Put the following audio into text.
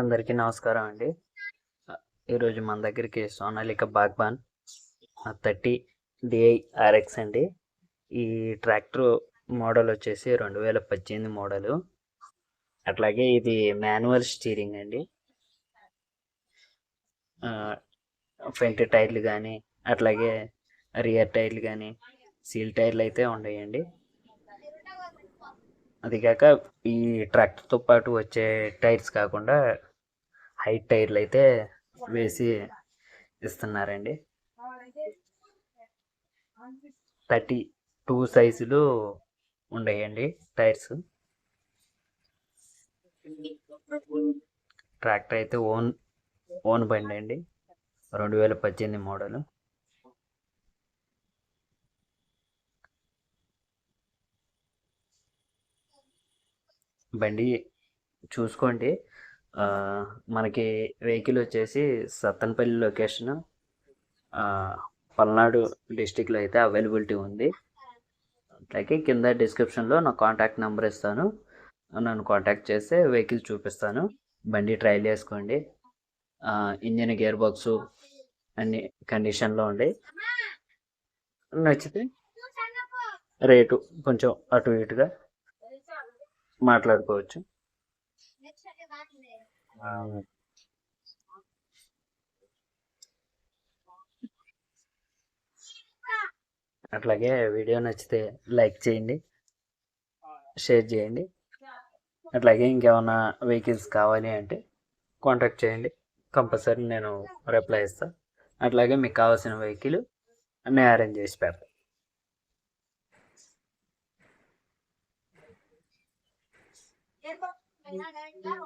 అందరికీ నమస్కారం అండి. ఈరోజు మన దగ్గరికి Sonalika Baagban thirty DI RX అండి. ఈ ట్రాక్టర్ మోడల్ వచ్చేసి రెండు వేల పద్దెనిమిది మోడలు. అట్లాగే ఇది మాన్యువల్ స్టీరింగ్ అండి. ఫ్రంట్ టైర్లు కానీ అట్లాగే రియర్ టైర్లు కానీ సీల్ టైర్లు అయితే ఉన్నాయండి అది కాక ఈ ట్రాక్టర్తో పాటు వచ్చే టైర్స్ కాకుండా హై టైర్లు అయితే వేసి ఇస్తున్నారండి. థర్టీ టూ సైజులు ఉన్నాయండి టైర్స్. ట్రాక్టర్ అయితే ఓన్ ఓన్ బండి అండి రెండు వేల పద్దెనిమిది మోడలు. బండి చూసుకోండి. మనకి వెహికల్ వచ్చేసి సత్తనపల్లి లొకేషన్. పల్నాడు డిస్టిక్లో అయితే అవైలబిలిటీ ఉంది. అట్లాగే కింద డిస్క్రిప్షన్లో నా కాంటాక్ట్ నెంబర్ ఇస్తాను. నన్ను కాంటాక్ట్ చేస్తే వెహికల్ చూపిస్తాను. బండి ట్రైల్ చేసుకోండి. ఇంజిన్ గేర్ బాక్స్ అన్ని కండిషన్లో ఉండి. నచ్చితే రేటు కొంచెం అటు ఇటుగా మాట్లాడుకోవచ్చు. అట్లాగే వీడియో నచ్చితే లైక్ చేయండి. షేర్ చేయండి. అట్లాగే ఇంకేమైనా వెహికల్స్ కావాలి అంటే కాంటాక్ట్ చేయండి. కంపల్సరీ నేను రిప్లై ఇస్తాను అట్లాగే మీకు కావాల్సిన వెహికల్ నేను అరేంజ్ చేసి పెడతాను Itu enggak